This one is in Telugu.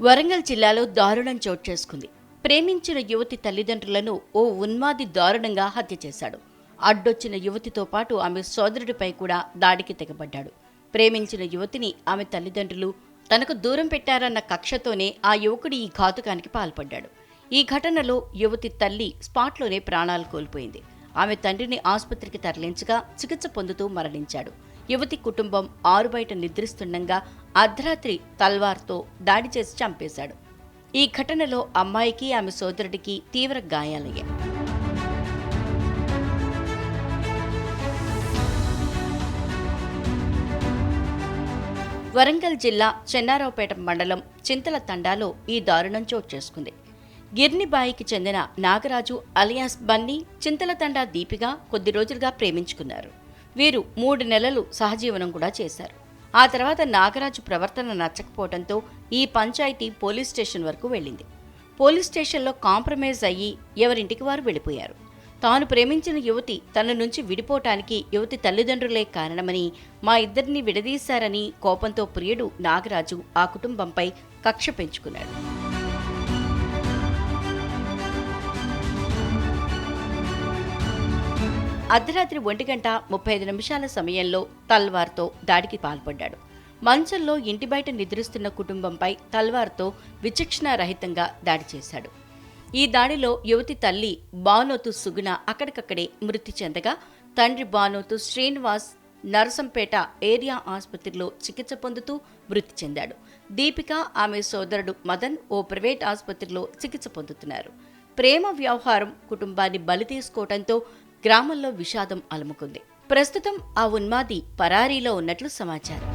వరంగల్ జిల్లాలో దారుణం చోటు చేసుకుంది. ప్రేమించిన యువతి తల్లిదండ్రులను ఓ ఉన్మాది దారుణంగా హత్య చేశాడు. అడ్డొచ్చిన యువతితో పాటు ఆమె సోదరుడిపై కూడా దాడికి తెగబడ్డాడు. ప్రేమించిన యువతిని ఆమె తల్లిదండ్రులు తనకు దూరం పెట్టారన్న కక్షతోనే ఆ యువకుడు ఈ ఘాతుకానికి పాల్పడ్డాడు. ఈ ఘటనలో యువతి తల్లి స్పాట్లోనే ప్రాణాలు కోల్పోయింది. ఆమె తండ్రిని ఆసుపత్రికి తరలించగా చికిత్స పొందుతూ మరణించాడు. యువతి కుటుంబం ఆరు బయట నిద్రిస్తుండగా అర్ధరాత్రి తల్వార్తో దాడి చేసి చంపేశాడు. ఈ ఘటనలో అమ్మాయికి ఆమె సోదరుడికి తీవ్ర గాయాలయ్యాయి. వరంగల్ జిల్లా చెన్నారావుపేట మండలం చింతల తండాలో ఈ దారుణం చోటు చేసుకుంది. గిర్నిబాయికి చెందిన నాగరాజు అలియాస్ బన్నీ చింతలతండ దీపిగా కొద్ది రోజులుగా ప్రేమించుకున్నారు. వీరు మూడు నెలలు సహజీవనం కూడా చేశారు. ఆ తర్వాత నాగరాజు ప్రవర్తన నచ్చకపోవడంతో ఈ పంచాయతీ పోలీస్ స్టేషన్ వరకు వెళ్ళింది. పోలీస్ స్టేషన్లో కాంప్రమైజ్ అయ్యి ఎవరింటికి వారు వెళ్ళిపోయారు. తాను ప్రేమించిన యువతి తన నుంచి విడిపోవటానికి యువతి తల్లిదండ్రులే కారణమని మా ఇద్దరిని విడదీశారని కోపంతో ప్రియుడు నాగరాజు ఆ కుటుంబంపై కక్ష పెంచుకున్నాడు. అర్ధరాత్రి ఒంటి గంట ముప్పై ఐదు నిమిషాల సమయంలో తల్వార్తో దాడికి పాల్పడ్డాడు. మంచంలో ఇంటి బయట నిద్రిస్తున్న కుటుంబంపై తల్వార్తో విచక్షణ రహితంగా దాడి చేశాడు. ఈ దాడిలో యువతి తల్లి బానోతు సుగుణ అక్కడికక్కడే మృతి చెందగా తండ్రి బానోతు శ్రీనివాస్ నరసంపేట ఏరియా ఆసుపత్రిలో చికిత్స పొందుతూ మృతి చెందాడు. దీపిక ఆమె సోదరుడు మదన్ ఓ ప్రైవేట్ ఆసుపత్రిలో చికిత్స పొందుతున్నారు. ప్రేమ వ్యవహారం కుటుంబాన్ని బలి తీసుకోవడంతో గ్రామంలో విషాదం అలుముకుంది. ప్రస్తుతం ఆ ఉన్మాది పరారీలో ఉన్నట్లు సమాచారం.